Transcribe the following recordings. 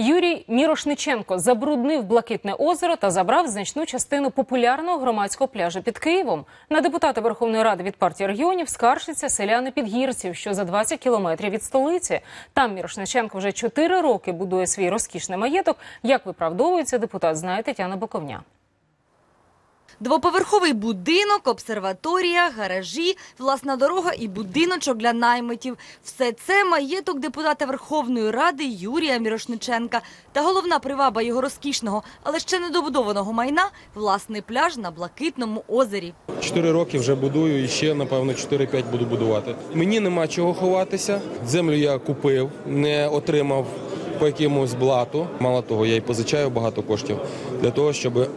Юрій Мірошниченко забруднив блакитне озеро та забрав значну частину популярного громадського пляжу під Києвом. На депутата Верховної Ради від партії регіонів скаржаться селяни підгірців, що за 20 кілометрів від столиці. Там Мірошниченко вже 4 роки будує свій розкішний маєток. Як виправдовується депутат, знає Тетяна Боковня. Двоповерховий будинок, обсерваторія, гаражі, власна дорога і будиночок для наймитів. Все це маєток депутата Верховної Ради Юрія Мірошниченка. Та головна приваба його розкішного, але ще недобудованого майна – власний пляж на Блакитному озері. Чотири роки вже будую і ще, напевно, 4-5 буду будувати. Мені нема чого ховатися. Землю я купив, не отримав по якомусь блату. Мало того, я й позичаю багато коштів для того, щоб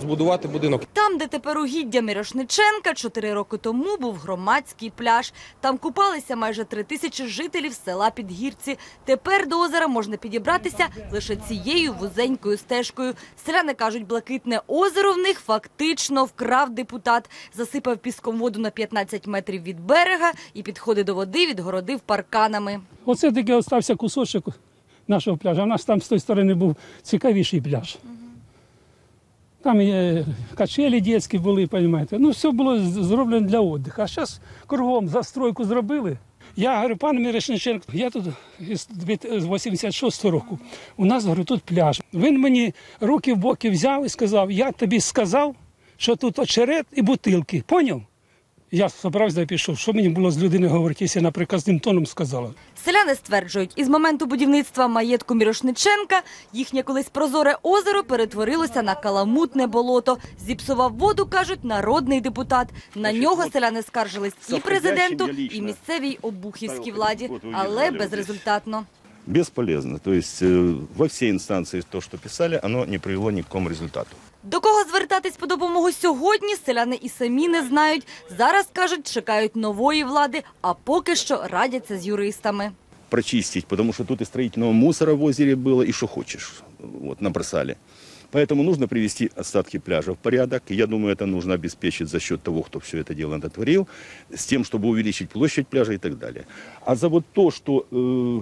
збудувати будинок. Там, де тепер угіддя Мірошниченка, чотири роки тому був громадський пляж. Там купалися майже три тисячі жителів села Підгірці. Тепер до озера можна підібратися лише цією вузенькою стежкою. Селяни кажуть, блакитне озеро в них фактично вкрав депутат. Засипав піском воду на 15 метрів від берега і підходи до води відгородив парканами. Оце таки остався кусочок нашого пляжу. У нас там з тої сторони був цікавіший пляж. Там є качелі дітські були, розумієте. Ну, все було зроблено для віддиху. А зараз кругом застройку зробили. Я говорю, пан Мірошниченко, я тут із 86 року. У нас говорю, тут пляж. Він мені руки в боки взяв і сказав: я тобі сказав, що тут очерет і бутилки. Поняв? Я собрався і пішов. Що мені було з людиною говорити, якщо вона приказним тоном сказала? Селяни стверджують, із моменту будівництва маєтку Мірошниченка їхнє колись прозоре озеро перетворилося на каламутне болото. Зіпсував воду, кажуть, народний депутат. На нього селяни скаржились і президенту, і місцевій обухівській владі, але безрезультатно бесполезно. То есть э, во все инстанции то, что писали, оно не привело ни к какому результату. До кого звертатись по допомогу сьогодні, селяни і самі не знають. Зараз, кажуть, чекають нової влади, а поки що радяться з юристами. Прочистить, потому что тут и строительного мусора в озере было, и что хочешь. Вот, набросали. Поэтому нужно привести остатки пляжа в порядок. И Я думаю, это нужно обеспечить за счет того, кто все это дело натворил, с тем, чтобы увеличить площадь пляжа и так далее. А за вот то, что э,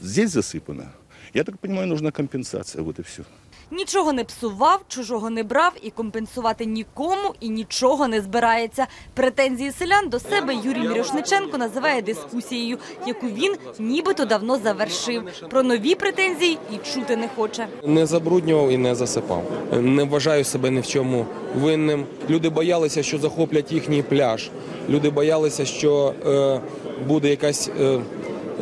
здесь засыпано, я так понимаю, нужна компенсация. Вот и все. Нічого не псував, чужого не брав і компенсувати нікому і нічого не збирається. Претензії селян до себе Юрій Мірошниченко називає дискусією, яку він нібито давно завершив. Про нові претензії і чути не хоче. Не забруднював і не засипав. Не вважаю себе ні в чому винним. Люди боялися, що захоплять їхній пляж. Люди боялися, що е, буде якась. Е, е,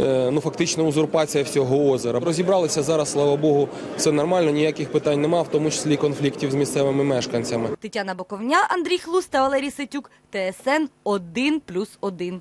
Ну, фактично узурпація всього озера. Розібралися зараз, слава Богу, все нормально, ніяких питань нема, в тому числі конфліктів з місцевими мешканцями. Тетяна Боковня, Андрій Хлус та Валерій Ситюк. ТСН 1+,1.